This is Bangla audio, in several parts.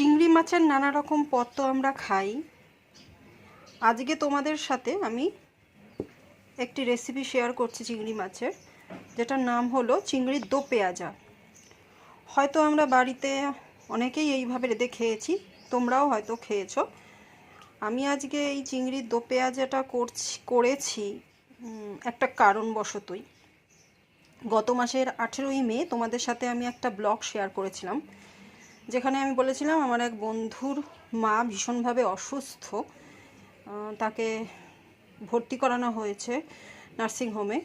চিংড়ি মাছের নানা রকম পদ তো আমরা খাই। আজকে তোমাদের সাথে আমি একটি রেসিপি শেয়ার করছি চিংড়ি মাছের, যেটার নাম হলো চিংড়ির দো পেঁয়াজা। হয়তো আমরা বাড়িতে অনেকেই এইভাবে রেঁধে খেয়েছি, তোমরাও হয়তো খেয়েছো। আমি আজকে এই চিংড়ির দো পেঁয়াজাটা করছি, করেছি একটা কারণবশতই। গত মাসের আঠেরোই মে তোমাদের সাথে আমি একটা ব্লগ শেয়ার করেছিলাম। যেখানে আমি বলেছিলাম আমার এক বন্ধুর মা ভীষণভাবে অসুস্থ তাকে ভর্তি করানো হয়েছে নার্সিংহোমে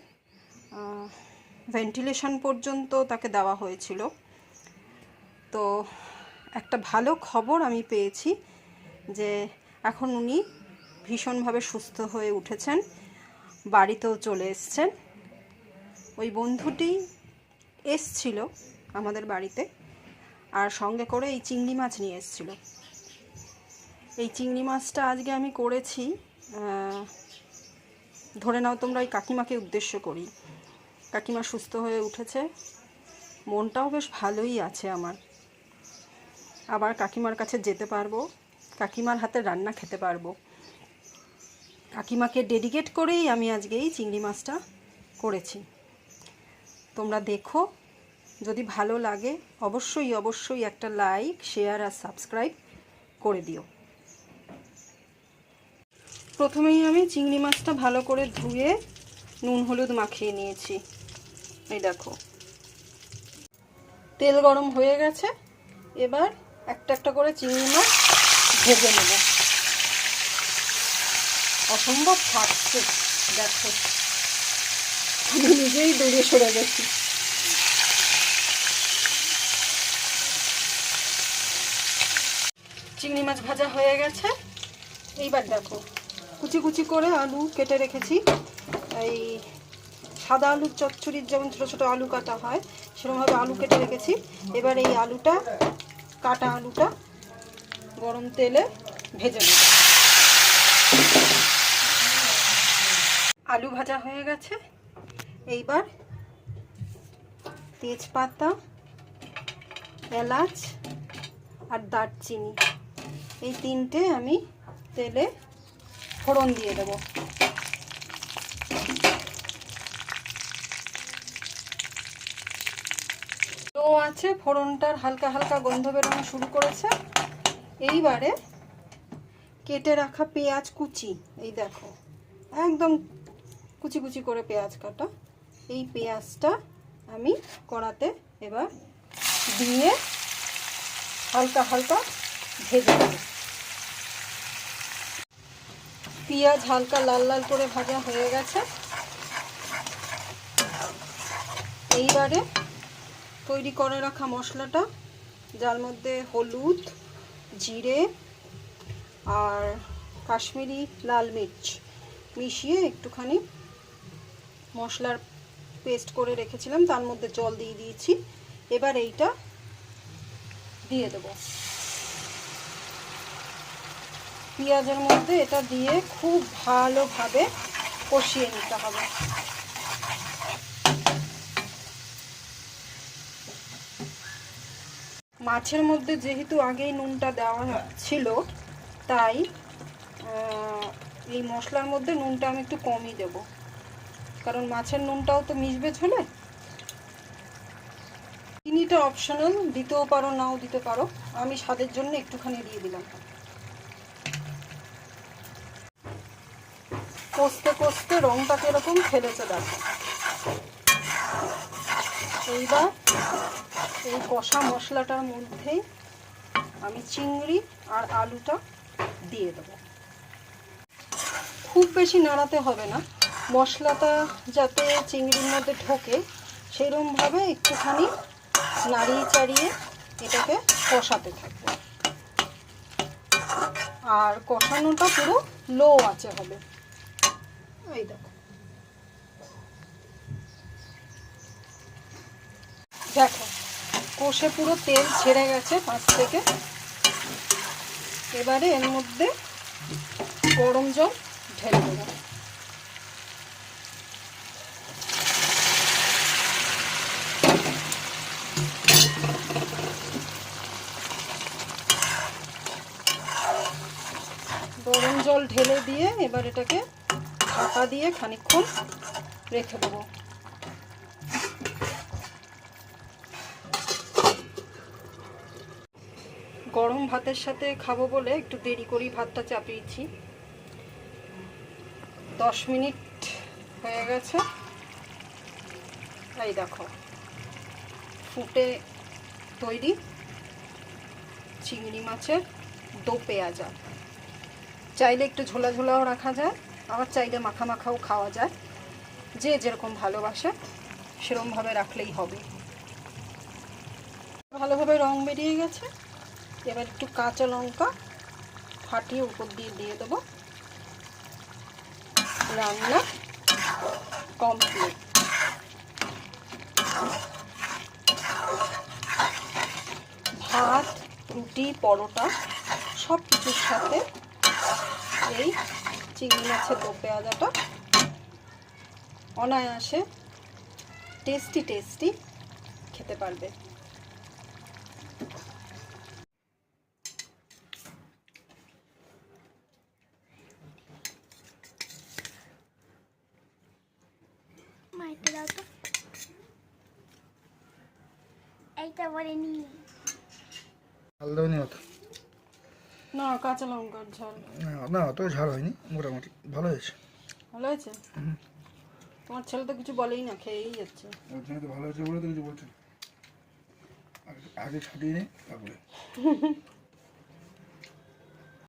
ভেন্টিলেশন পর্যন্ত তাকে দেওয়া হয়েছিল। তো একটা ভালো খবর আমি পেয়েছি যে এখন উনি ভীষণভাবে সুস্থ হয়ে উঠেছেন, বাড়িতেও চলে এসছেন। ওই বন্ধুটি এসছিল আমাদের বাড়িতে। আর সঙ্গে করে এই চিংড়ি মাছ নিয়ে এসছিল। এই চিংড়ি মাছটা আজকে আমি করেছি ধরে নাও তোমরা ওই কাকিমাকে উদ্দেশ্য করি। কাকিমা সুস্থ হয়ে উঠেছে, মনটাও বেশ ভালোই আছে আমার। আবার কাকিমার কাছে যেতে পারব, কাকিমার হাতে রান্না খেতে পারব। কাকিমাকে ডেডিকেট করেই আমি আজকে এই চিংড়ি মাছটা করেছি। তোমরা দেখো যদি ভালো লাগে, অবশ্যই অবশ্যই একটা লাইক, শেয়ার আর সাবস্ক্রাইব করে দিও। প্রথমেই আমি চিংড়ি মাছটা ভালো করে ধুয়ে নুন, হলুদ মাখিয়ে নিয়েছি। এই দেখো। তেল গরম হয়ে গেছে। এবার একটা একটা করে চিংড়ি মাছ ভেজে নেব। অসম্ভব ফাটছে, দেখো। আমি নিজেই দূরে সরে গেছি। চিংড়ি মাছ ভাজা হয়ে গেছে। এইবার দেখো, কুচি কুচি করে আলু কেটে রেখেছি। এই সাদা আলুর চচ্চড়ির যেমন ছোটো ছোটো আলু কাটা হয়, সেরকমভাবে আলু কেটে রেখেছি। এবার এই আলুটা, কাটা আলুটা গরম তেলে ভেজে নেব। আলু ভাজা হয়ে গেছে। এইবার তেজপাতা, এলাচ আর দারচিনি। এই তিনটে আমি তেলে ফোড়ন দিয়ে দেব। তো আছে, ফোড়নটার হালকা হালকা গন্ধ বেরোনো শুরু করেছে। এইবারে কেটে রাখা পেঁয়াজ কুচি, এই দেখো, একদম কুচি কুচি করে পেঁয়াজ কাটা। এই পেঁয়াজটা আমি কড়াতে এবার দিয়ে হালকা হালকা ভেজে নেব। পেঁয়াজ হালকা লাল লাল করে ভাজা হয়ে গেছে। এইবারে তৈরি করে রাখা মশলাটা, যার মধ্যে হলুদ, জিরে আর কাশ্মীরি লাল মির্চ মিশিয়ে একটুখানি মশলার পেস্ট করে রেখেছিলাম, তার মধ্যে জল দিয়ে দিয়েছি। এবার এইটা দিয়ে দেবো। পেঁয়াজের মধ্যে এটা দিয়ে খুব ভালোভাবে কষিয়ে নিতে হবে। মাছের মধ্যে যেহেতু আগেই নুনটা দেওয়া ছিল, তাই এই মশলার মধ্যে নুনটা আমি একটু কমই দেব। কারণ মাছের নুনটাও তো মিশবে ঝোলে। চিনিটা অপশনাল দিতেও পারো, নাও দিতে পারো। আমি স্বাদের জন্য একটুখানি দিয়ে দিলাম। কষতে কষতে রংটা কীরকম ফেলেছে দেখো। এইবার এই কষা মশলাটার মধ্যেই আমি চিংড়ি আর আলুটা দিয়ে দেবো। খুব বেশি নাড়াতে হবে না। মশলাটা যাতে চিংড়ির মধ্যে ঢোকে, সেরমভাবে একটুখানি নাড়িয়ে চাড়িয়ে এটাকে কষাতে থাকব। আর কষানোটা পুরো লো আছে হবে। এই দেখো। দেখো, কষে পুরো তেল ছেড়ে গেছে পাঁচ থেকে। এবারে এর মধ্যে গরম জল ঢেলে দেবো। জল ঢেলে দিয়ে এবার এটাকে ঢাকা দিয়ে খানিকক্ষণ রেখে দেবো। গরম ভাতের সাথে খাব বলে একটু দেরি করেই ভাতটা চাপিয়েছি। দশ মিনিট হয়ে গেছে। এই দেখো, ফুটে তৈরি চিংড়ি মাছের দো পেঁয়াজা। চাইলে একটু ঝোলা ঝোলাও রাখা যায়। আবার চাইলে মাখা মাখাও খাওয়া যায়। যে যেরকম ভালোবাসে, সেরকমভাবে রাখলেই হবে। ভালোভাবে রং বেরিয়ে গেছে। এবার একটু কাঁচা লঙ্কা ফাটিয়ে উপর দিয়ে দিয়ে দেবো। রান্না কমপ্লিট ভাত, রুটি, পরোটা সব কিছুর সাথে এই চিংড়ি মাছের দো পেঁয়াজাটা অনায়াসে টেস্টি টেস্টি খেতে পারবে। তো। নি কাঁচা লঙ্কার ঝাল। না, না অত ঝাল হয়নি। মোটামুটি। ভালো হয়েছে? ভালো হয়েছে? তোমার ছেলে তো কিছু বলেই না খেয়েই যাচ্ছে। ওর জন্য তো ভালো হয়েছে বলে তো কিছু বলছে আগে- আগে ছাটিয়ে নে তারপরে।